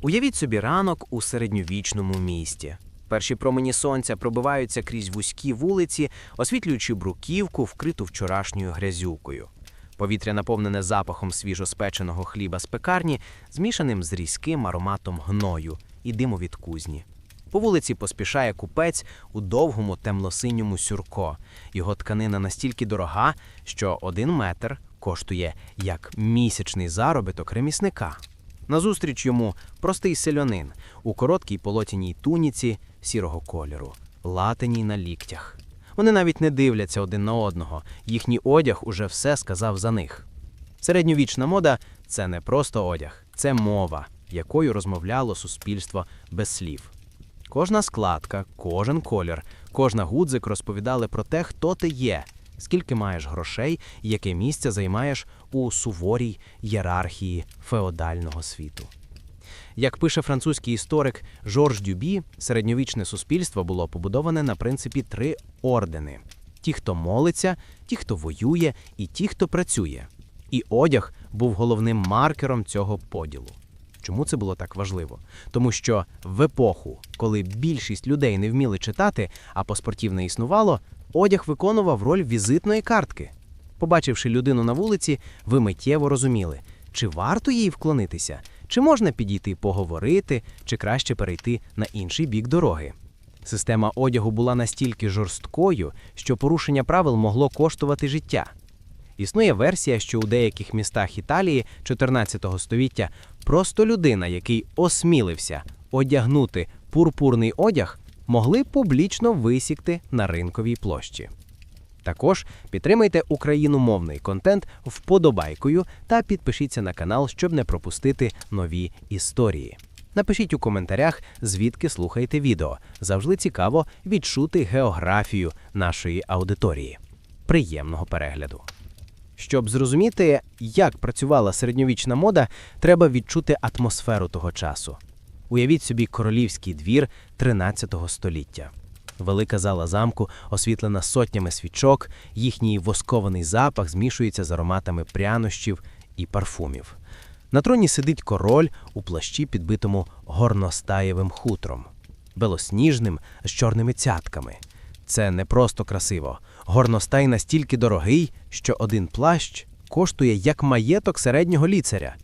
Уявіть собі ранок у середньовічному місті. Перші промені сонця пробиваються крізь вузькі вулиці, освітлюючи бруківку, вкриту вчорашньою грязюкою. Повітря наповнене запахом свіжоспеченого хліба з пекарні, змішаним з різким ароматом гною і диму від кузні. По вулиці поспішає купець у довгому темно-синьому сюрко. Його тканина настільки дорога, що один метр коштує як місячний заробіток ремісника. Назустріч йому простий селянин у короткій полотяній туніці сірого кольору, латаній на ліктях. Вони навіть не дивляться один на одного, їхній одяг уже все сказав за них. Середньовічна мода це не просто одяг, це мова, якою розмовляло суспільство без слів. Кожна складка, кожен колір, кожна гудзик розповідали про те, хто ти є, скільки маєш грошей яке місце займаєш у суворій ієрархії феодального світу. Як пише французький історик Жорж Дюбі, середньовічне суспільство було побудоване на принципі три ордени: ті, хто молиться, ті, хто воює, і ті, хто працює. І одяг був головним маркером цього поділу. Чому це було так важливо? Тому що в епоху, коли більшість людей не вміли читати, а паспортів не існувало, одяг виконував роль візитної картки. Побачивши людину на вулиці, ви миттєво розуміли, чи варто їй вклонитися, чи можна підійти поговорити, чи краще перейти на інший бік дороги. Система одягу була настільки жорсткою, що порушення правил могло коштувати життя. Існує версія, що у деяких містах Італії 14 століття просто людина, який осмілився одягнути пурпурний одяг, могли публічно висікти на ринковій площі. Також підтримайте україномовний контент вподобайкою та підпишіться на канал, щоб не пропустити нові історії. Напишіть у коментарях, звідки слухаєте відео. Завжди цікаво відчути географію нашої аудиторії. Приємного перегляду! Щоб зрозуміти, як працювала середньовічна мода, треба відчути атмосферу того часу. Уявіть собі королівський двір 13 століття. Велика зала замку освітлена сотнями свічок, їхній воскований запах змішується з ароматами прянощів і парфумів. На троні сидить король у плащі, підбитому горностаєвим хутром, белосніжним з чорними цятками. Це не просто красиво. Горностай настільки дорогий, що один плащ коштує як маєток середнього ліцаря.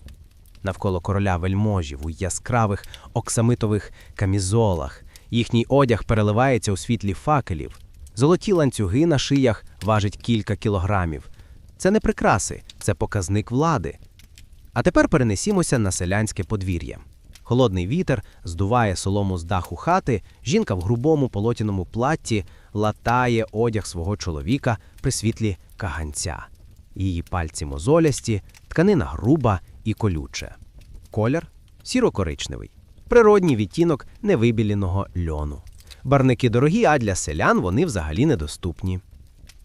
Навколо короля вельможів у яскравих оксамитових камізолах. Їхній одяг переливається у світлі факелів. Золоті ланцюги на шиях важать кілька кілограмів. Це не прикраси, це показник влади. А тепер перенесімося на селянське подвір'я. Холодний вітер здуває солому з даху хати, жінка в грубому полотяному платті латає одяг свого чоловіка при світлі каганця. Її пальці мозолясті, тканина груба і колюче. Колір сіро-коричневий, природній відтінок невибіленого льону. Барники дорогі, а для селян вони взагалі недоступні.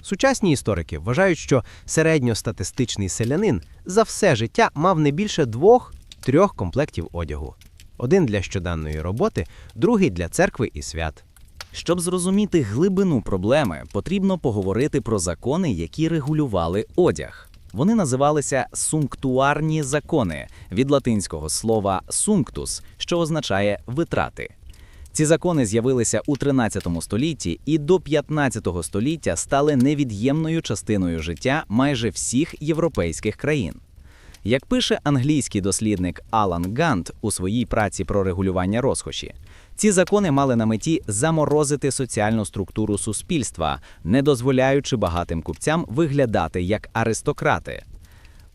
Сучасні історики вважають, що середньостатистичний селянин за все життя мав не більше двох-трьох комплектів одягу: один для щоденної роботи, другий для церкви і свят. Щоб зрозуміти глибину проблеми, потрібно поговорити про закони, які регулювали одяг. Вони називалися сунктуарні закони від латинського слова «sunctus», що означає витрати. Ці закони з'явилися у 13 столітті і до 15 століття стали невід'ємною частиною життя майже всіх європейських країн. Як пише англійський дослідник Алан Гант у своїй праці про регулювання розкоші, ці закони мали на меті заморозити соціальну структуру суспільства, не дозволяючи багатим купцям виглядати як аристократи.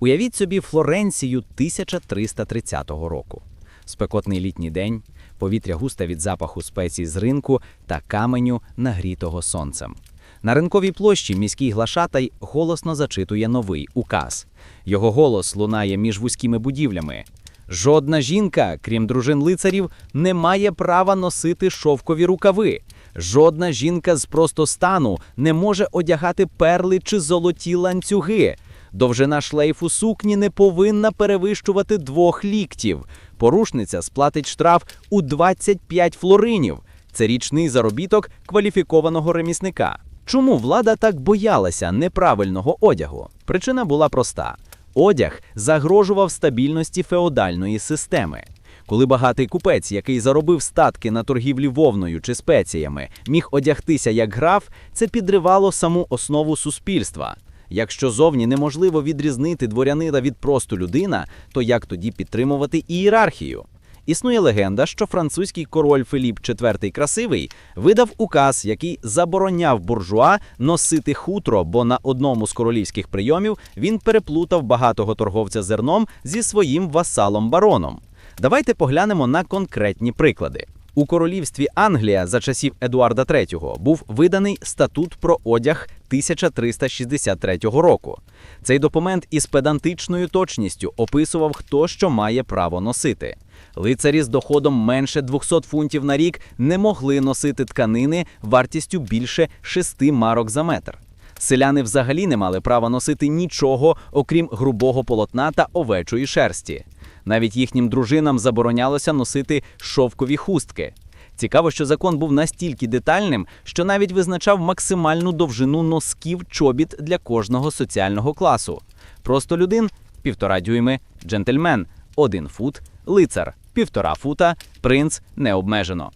Уявіть собі Флоренцію 1330 року. Спекотний літній день, повітря густе від запаху спецій з ринку та каменю, нагрітого сонцем. На ринковій площі міський глашатай голосно зачитує новий указ. Його голос лунає між вузькими будівлями. Жодна жінка, крім дружин лицарів, не має права носити шовкові рукави. Жодна жінка з простостану не може одягати перли чи золоті ланцюги. Довжина шлейфу сукні не повинна перевищувати двох ліктів. Порушниця сплатить штраф у 25 флоринів. Це річний заробіток кваліфікованого ремісника. Чому влада так боялася неправильного одягу? Причина була проста: одяг загрожував стабільності феодальної системи. Коли багатий купець, який заробив статки на торгівлі вовною чи спеціями, міг одягтися як граф, це підривало саму основу суспільства. Якщо зовні неможливо відрізнити дворянина від просто людина, то як тоді підтримувати ієрархію? Існує легенда, що французький король Филіп IV Красивий видав указ, який забороняв буржуа носити хутро, бо на одному з королівських прийомів він переплутав багатого торговця зерном зі своїм васалом бароном. Давайте поглянемо на конкретні приклади. У королівстві Англія за часів Едуарда III був виданий статут про одяг 1363 року. Цей документ із педантичною точністю описував, хто що має право носити. Лицарі з доходом менше 200 фунтів на рік не могли носити тканини вартістю більше 6 марок за метр. Селяни взагалі не мали права носити нічого, окрім грубого полотна та овечої шерсті. Навіть їхнім дружинам заборонялося носити шовкові хустки. Цікаво, що закон був настільки детальним, що навіть визначав максимальну довжину носків чобіт для кожного соціального класу. Просто людин півтора дюйми, джентльмен один фут, лицар півтора фута, принц не обмежено.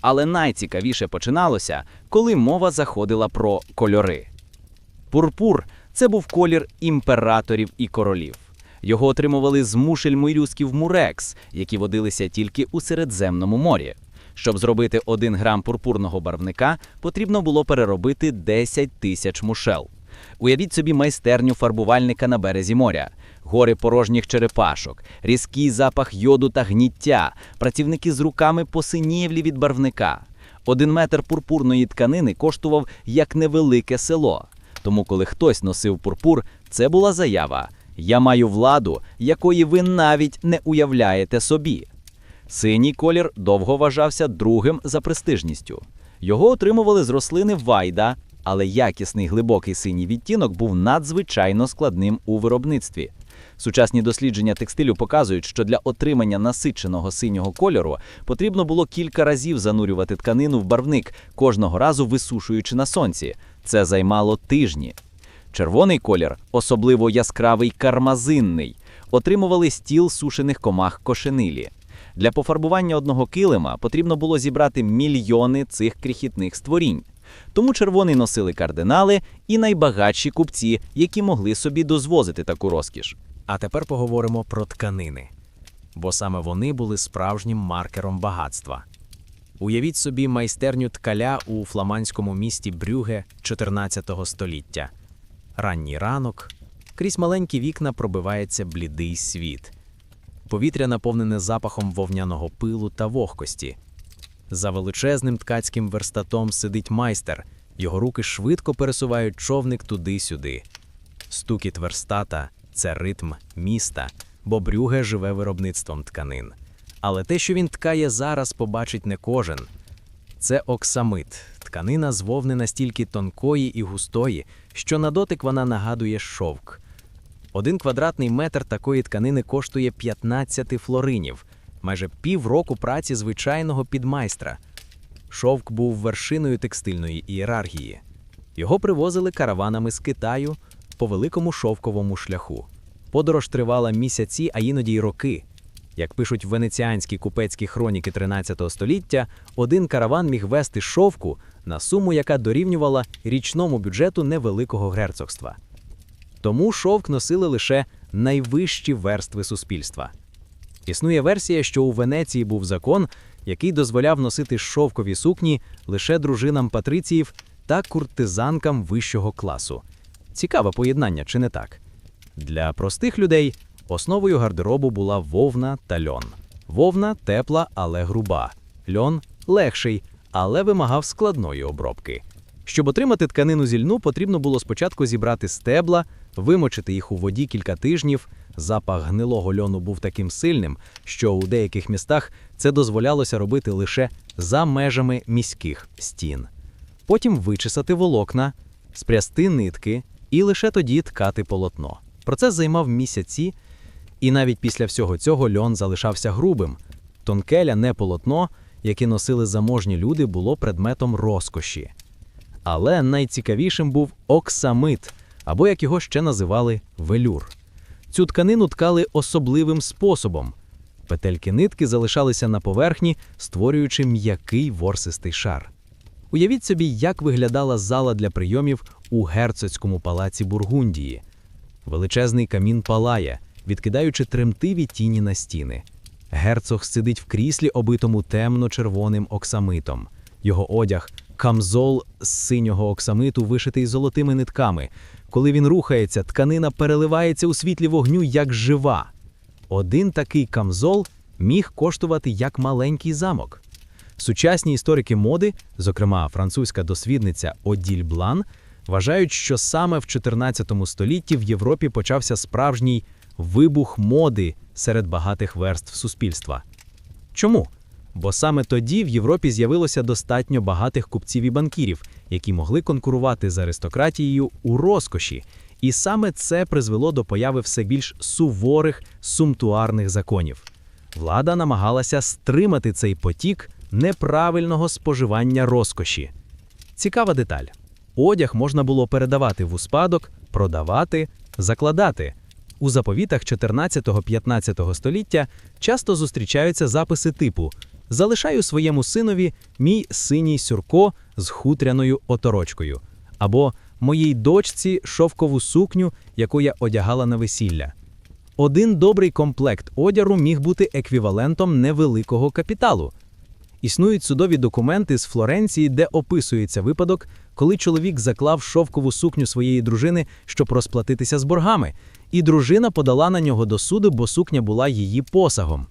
Але найцікавіше починалося, коли мова заходила про кольори. Пурпур це був колір імператорів і королів. Його отримували з мушель морюсків мурекс, які водилися тільки у Середземному морі. Щоб зробити один грам пурпурного барвника, потрібно було переробити 10 тисяч мушел. Уявіть собі майстерню фарбувальника на березі моря, гори порожніх черепашок, різкий запах йоду та гніття, працівники з руками посинєвлі від барвника. Один метр пурпурної тканини коштував як невелике село. Тому, коли хтось носив пурпур, це була заява: Я маю владу, якої ви навіть не уявляєте собі. Синій колір довго вважався другим за престижністю. Його отримували з рослини вайда, але якісний глибокий синій відтінок був надзвичайно складним у виробництві. Сучасні дослідження текстилю показують, що для отримання насиченого синього кольору потрібно було кілька разів занурювати тканину в барвник, кожного разу висушуючи на сонці. Це займало тижні. Червоний колір, особливо яскравий кармазинний, отримували стіл сушених комах кошенилі. Для пофарбування одного килима потрібно було зібрати мільйони цих крихітних створінь. Тому червоний носили кардинали і найбагатші купці, які могли собі дозвозити таку розкіш. А тепер поговоримо про тканини, бо саме вони були справжнім маркером багатства. Уявіть собі майстерню ткаля у фламандському місті Брюге 14 століття. Ранній ранок, крізь маленькі вікна пробивається блідий світ. Повітря наповнене запахом вовняного пилу та вогкості. За величезним ткацьким верстатом сидить майстер, його руки швидко пересувають човник туди-сюди. Стукіт верстата це ритм міста, бо Брюге живе виробництвом тканин. Але те, що він ткає зараз, побачить не кожен. Це оксамит, тканина з вовни настільки тонкої і густої, що на дотик вона нагадує шовк. Один квадратний метр такої тканини коштує 15 флоринів, майже півроку праці звичайного підмайстра. Шовк був вершиною текстильної ієрархії. Його привозили караванами з Китаю по великому шовковому шляху. Подорож тривала місяці, а іноді й роки. Як пишуть венеціанські купецькі хроніки 13 століття, один караван міг вести шовку на суму, яка дорівнювала річному бюджету невеликого герцогства. Тому шовк носили лише найвищі верстви суспільства. Існує версія, що у Венеції був закон, який дозволяв носити шовкові сукні лише дружинам патриціїв та куртизанкам вищого класу. Цікаве поєднання, чи не так? Для простих людей основою гардеробу була вовна та льон. Вовна тепла, але груба. Льон легший, але вимагав складної обробки. Щоб отримати тканину зі льну, потрібно було спочатку зібрати стебла, вимочити їх у воді кілька тижнів. Запах гнилого льону був таким сильним, що у деяких містах це дозволялося робити лише за межами міських стін. Потім вичесати волокна, спрясти нитки і лише тоді ткати полотно. Процес займав місяці, і навіть після всього цього льон залишався грубим. Тонке ляне полотно, яке носили заможні люди, було предметом розкоші. Але найцікавішим був оксамит, або як його ще називали велюр. Цю тканину ткали особливим способом. Петельки нитки залишалися на поверхні, створюючи м'який ворсистий шар. Уявіть собі, як виглядала зала для прийомів у герцогському палаці Бургундії. Величезний камін палає, відкидаючи тремтиві тіні на стіни. Герцог сидить в кріслі, обитому темно-червоним оксамитом. Його одяг камзол з синього оксамиту, вишитий золотими нитками. Коли він рухається, тканина переливається у світлі вогню як жива. Один такий камзол міг коштувати як маленький замок. Сучасні історики моди, зокрема французька дослідниця Оділь Блан, вважають, що саме в 14 столітті в Європі почався справжній вибух моди серед багатих верств суспільства. Чому? Бо саме тоді в Європі з'явилося достатньо багатих купців і банкірів, які могли конкурувати з аристократією у розкоші, і саме це призвело до появи все більш суворих сумтуарних законів. Влада намагалася стримати цей потік неправильного споживання розкоші. Цікава деталь: одяг можна було передавати в успадок, продавати, закладати. У заповітах 14-15 століття часто зустрічаються записи типу Залишаю своєму синові мій синій сюрко з хутряною оторочкою або моїй дочці шовкову сукню, яку я одягала на весілля. Один добрий комплект одягу міг бути еквівалентом невеликого капіталу. Існують судові документи з Флоренції, де описується випадок, коли чоловік заклав шовкову сукню своєї дружини, щоб розплатитися з боргами, і дружина подала на нього до суду, бо сукня була її посагом.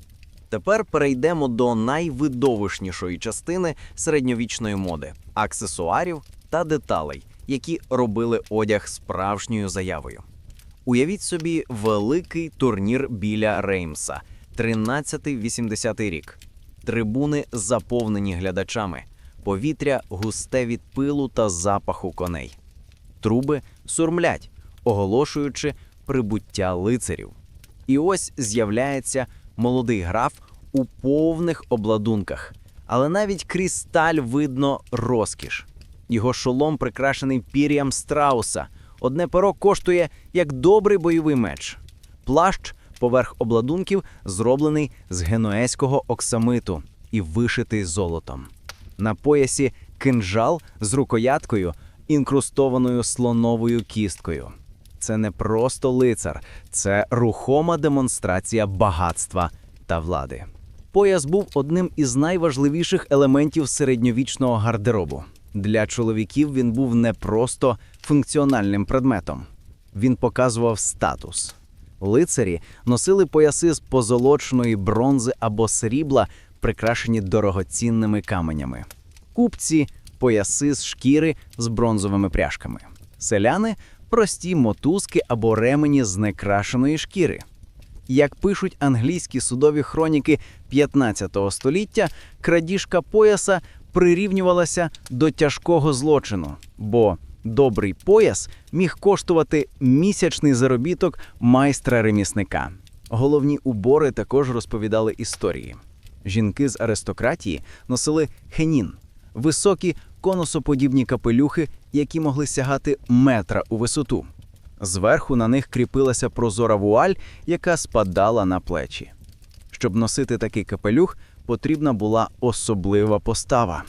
Тепер перейдемо до найвидовищнішої частини середньовічної моди аксесуарів та деталей, які робили одяг справжньою заявою. Уявіть собі великий турнір біля Реймса, 13-80 рік. Трибуни заповнені глядачами, повітря густе від пилу та запаху коней. Труби сурмлять, оголошуючи прибуття лицарів. І ось з'являється молодий граф у повних обладунках, але навіть крізь сталь видно розкіш. Його шолом прикрашений пір'ям страуса. Одне перо коштує як добрий бойовий меч. Плащ поверх обладунків зроблений з генуезького оксамиту і вишитий золотом. На поясі кинжал з рукояткою, інкрустованою слоновою кісткою. Це не просто лицар, це рухома демонстрація багатства та влади. Пояс був одним із найважливіших елементів середньовічного гардеробу. Для чоловіків він був не просто функціональним предметом, він показував статус. Лицарі носили пояси з позолоченої бронзи або срібла, прикрашені дорогоцінними каменями. Купці пояси з шкіри з бронзовими пряжками. Селяни прості мотузки або ремені з некрашеної шкіри. Як пишуть англійські судові хроніки 15 століття, крадіжка пояса прирівнювалася до тяжкого злочину, бо добрий пояс міг коштувати місячний заробіток майстра ремісника. Головні убори також розповідали історії. Жінки з аристократії носили хенін високі конусоподібні капелюхи, які могли сягати метра у висоту. Зверху на них кріпилася прозора вуаль, яка спадала на плечі. Щоб носити такий капелюх, потрібна була особлива постава.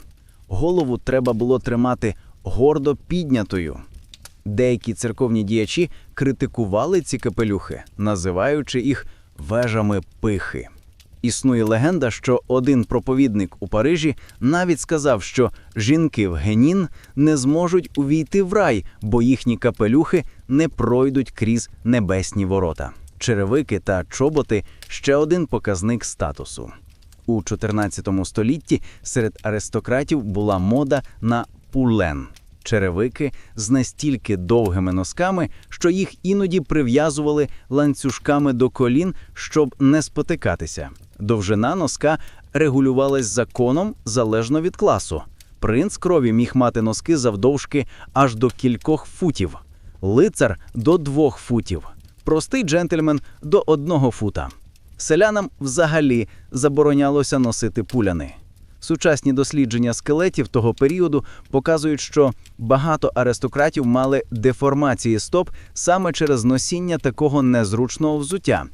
Голову треба було тримати гордо піднятою. Деякі церковні діячі критикували ці капелюхи, називаючи їх вежами пихи. Існує легенда, що один проповідник у Парижі навіть сказав, що жінки в генін не зможуть увійти в рай, бо їхні капелюхи не пройдуть крізь небесні ворота. Черевики та чоботи ще один показник статусу. У 14 столітті серед аристократів була мода на пулен черевики з настільки довгими носками, що їх іноді прив'язували ланцюжками до колін, щоб не спотикатися. Довжина носка регулювалась законом залежно від класу. Принц крові міг мати носки завдовжки аж до кількох футів, лицар до двох футів, простий джентльмен до одного фута. Селянам взагалі заборонялося носити пуляни. Сучасні дослідження скелетів того періоду показують, що багато аристократів мали деформації стоп саме через носіння такого незручного взуття.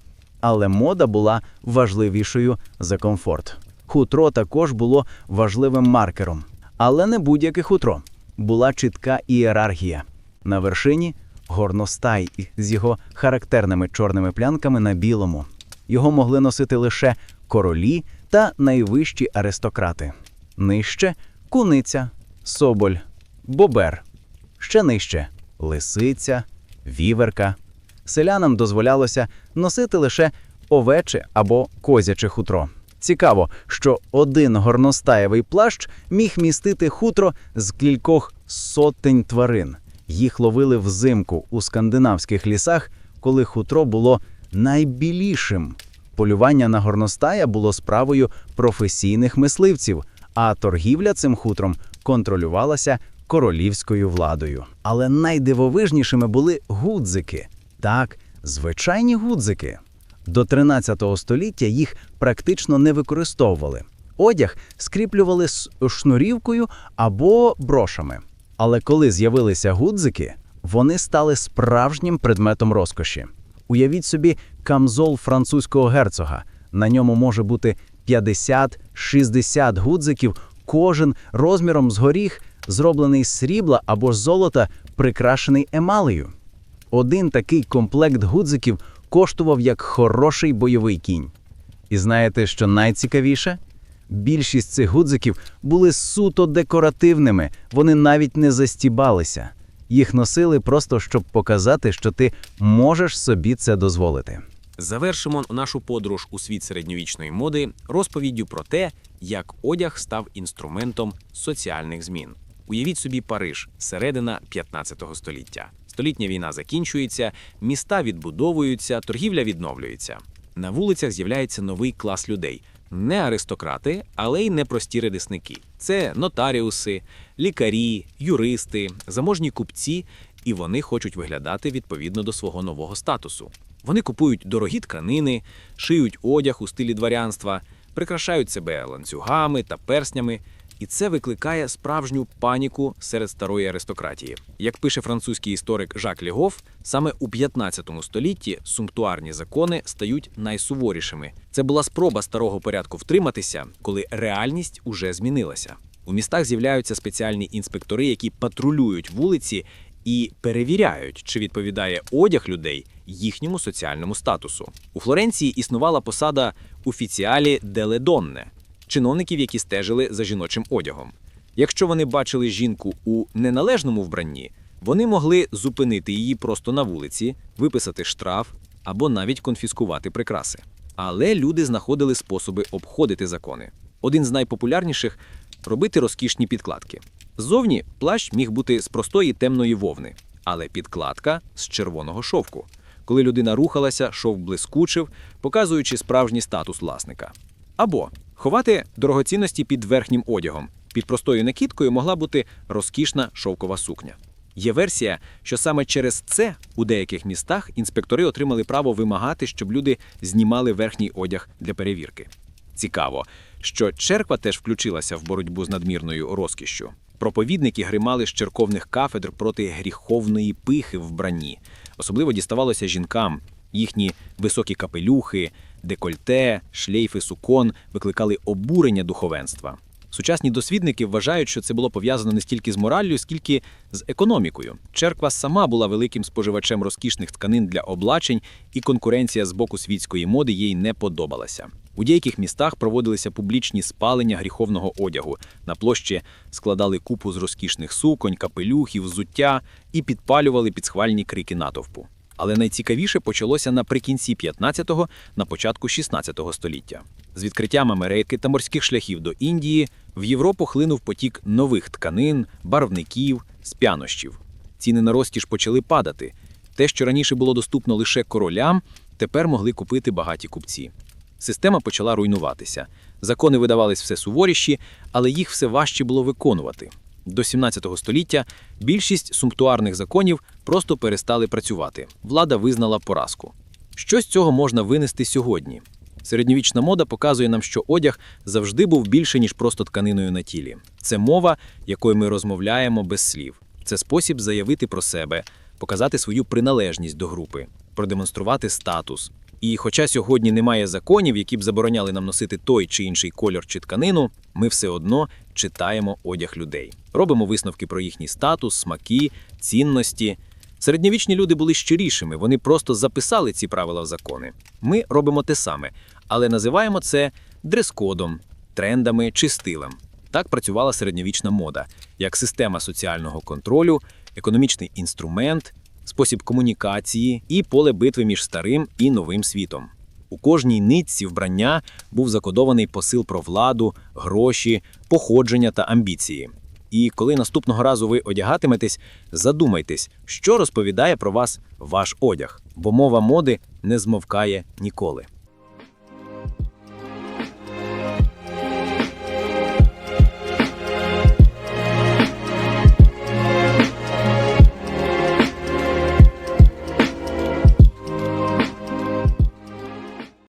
але мода була важливішою за комфорт. Хутро також було важливим маркером, але не будь-яке хутро. Була чітка ієрархія. На вершині горностай з його характерними чорними плянками на білому. Його могли носити лише королі та найвищі аристократи. Нижче куниця, соболь, бобер. Ще нижче лисиця, віверка. Селянам дозволялося носити лише овече або козяче хутро. Цікаво, що один горностаєвий плащ міг містити хутро з кількох сотень тварин. Їх ловили взимку у скандинавських лісах, коли хутро було найбілішим. Полювання на горностая було справою професійних мисливців, а торгівля цим хутром контролювалася королівською владою. Але найдивовижнішими були гудзики. Так, звичайні гудзики. До 13 століття їх практично не використовували. Одяг скріплювали з шнурівкою або брошами. Але коли з'явилися гудзики, вони стали справжнім предметом розкоші. Уявіть собі камзол французького герцога. На ньому може бути 50-60 гудзиків, кожен розміром з горіх, зроблений з срібла або з золота, прикрашений емалею. Один такий комплект гудзиків коштував як хороший бойовий кінь. І знаєте, що найцікавіше? Більшість цих гудзиків були суто декоративними, вони навіть не застібалися. Їх носили просто щоб показати, що ти можеш собі це дозволити. Завершимо нашу подорож у світ середньовічної моди розповіддю про те, як одяг став інструментом соціальних змін. Уявіть собі Париж, середина 15 століття. Столітня війна закінчується, міста відбудовуються, торгівля відновлюється. На вулицях з'являється новий клас людей. Не аристократи, але й непрості редисники. Це нотаріуси, лікарі, юристи, заможні купці, і вони хочуть виглядати відповідно до свого нового статусу. Вони купують дорогі тканини, шиють одяг у стилі дворянства, прикрашають себе ланцюгами та перснями, і це викликає справжню паніку серед старої аристократії. Як пише французький історик Жак Лігоф, саме у 15 столітті сумптуарні закони стають найсуворішими. Це була спроба старого порядку втриматися, коли реальність уже змінилася. У містах з'являються спеціальні інспектори, які патрулюють вулиці і перевіряють, чи відповідає одяг людей їхньому соціальному статусу. У Флоренції існувала посада офіціалі деле донне чиновників, які стежили за жіночим одягом. Якщо вони бачили жінку у неналежному вбранні, вони могли зупинити її просто на вулиці, виписати штраф або навіть конфіскувати прикраси. Але люди знаходили способи обходити закони. Один з найпопулярніших робити розкішні підкладки. Ззовні плащ міг бути з простої темної вовни, але підкладка з червоного шовку. Коли людина рухалася, шовк блискучив, показуючи справжній статус власника. Або ховати дорогоцінності під верхнім одягом. Під простою накидкою могла бути розкішна шовкова сукня. Є версія, що саме через це у деяких містах інспектори отримали право вимагати, щоб люди знімали верхній одяг для перевірки. Цікаво, що черква теж включилася в боротьбу з надмірною розкішшю. Проповідники гримали з черковних кафедр проти гріховної пихи в вбранні. Особливо діставалося жінкам. Їхні високі капелюхи, декольте, шлейфи сукон викликали обурення духовенства. Сучасні дослідники вважають, що це було пов'язано не стільки з мораллю, скільки з економікою. Черква сама була великим споживачем розкішних тканин для облачень, і конкуренція з боку світської моди їй не подобалася. У деяких містах проводилися публічні спалення гріховного одягу. На площі складали купу з розкішних суконь, капелюхів, взуття і підпалювали під схвальні крики натовпу. Але найцікавіше почалося наприкінці 15-го, на початку 16-го століття. З відкриттям Америки та морських шляхів до Індії в Європу хлинув потік нових тканин, барвників, спянощів. Ціни на розкіш почали падати. Те, що раніше було доступно лише королям, тепер могли купити багаті купці. Система почала руйнуватися. Закони видавались все суворіші, але їх все важче було виконувати. До 17 століття більшість сумптуарних законів просто перестали працювати. Влада визнала поразку. Що з цього можна винести сьогодні? Середньовічна мода показує нам, що одяг завжди був більше, ніж просто тканиною на тілі. Це мова, якою ми розмовляємо без слів. Це спосіб заявити про себе, показати свою приналежність до групи, продемонструвати статус. І хоча сьогодні немає законів, які б забороняли нам носити той чи інший кольор чи тканину, ми все одно читаємо одяг людей. Робимо висновки про їхній статус, смаки, цінності. Середньовічні люди були щирішими, вони просто записали ці правила в закони. Ми робимо те саме, але називаємо це дрес-кодом, трендами чи стилем. Так працювала середньовічна мода як система соціального контролю, економічний інструмент, спосіб комунікації і поле битви між старим і новим світом. У кожній нитці вбрання був закодований посил про владу, гроші, походження та амбіції. І коли наступного разу ви одягатиметесь, задумайтесь, що розповідає про вас ваш одяг, бо мова моди не змовкає ніколи.